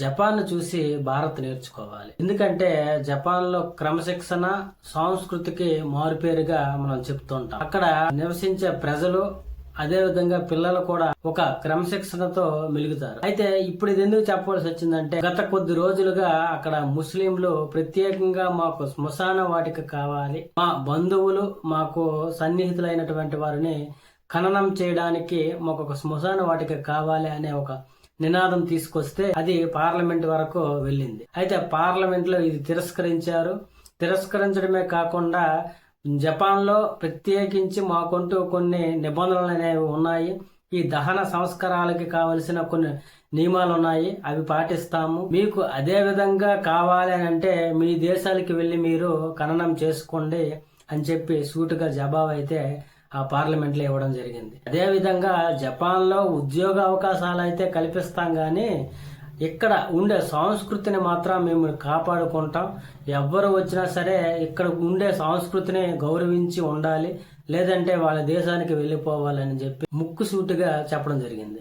Japan చూసి భారత్ నేర్చుకోవాలి. ఎందుకంటే జపాన్లో క్రమశిక్షణ సంస్కృతికి మారుపేరుగా మనం చెప్తుంటాం. అక్కడ నివసించే ప్రజలు అదే విధంగా పిల్లలు కూడా ఒక క్రమశిక్షణతో మెలుగుతారు. అయితే ఇప్పుడు ఇది ఎందుకు చెప్పవలసి వచ్చిందంటే గత కొద్ది రోజులుగా అక్కడ ముస్లింలు ప్రత్యేకంగా మాకు శ్మశాన వాటిక కావాలి. మా బంధువులు మాకు సన్నిహితులైనటువంటి వారిని ఖననం చేయడానికి మాకు ఒక శ్మశాన వాటిక కావాలి అనే ఒక నినాదం తీసుకొస్తే అది పార్లమెంట్ వరకు వెళ్ళింది. అయితే పార్లమెంట్లో ఇది తిరస్కరించారు. తిరస్కరించడమే కాకుండా జపాన్లో ప్రత్యేకించి మాకుంటూ కొన్ని నిబంధనలు అనేవి ఉన్నాయి. ఈ దహన సంస్కారాలకి కావలసిన కొన్ని నియమాలు ఉన్నాయి. అవి పాటిస్తాము. మీకు అదే విధంగా కావాలి అని అంటే మీ దేశాలకి వెళ్ళి మీరు ఖననం చేసుకోండి అని చెప్పి సూటుగా జవాబు అయితే ఆ పార్లమెంట్లో ఇవ్వడం జరిగింది. అదేవిధంగా జపాన్లో ఉద్యోగ అవకాశాలు అయితే కల్పిస్తాం కానీ ఇక్కడ ఉండే సంస్కృతిని మాత్రం మేము కాపాడుకుంటాం. ఎవ్వరు వచ్చినా సరే ఇక్కడ ఉండే సంస్కృతిని గౌరవించి ఉండాలి. లేదంటే వాళ్ళ దేశానికి వెళ్ళిపోవాలని చెప్పి ముక్కు సూటిగా చెప్పడం జరిగింది.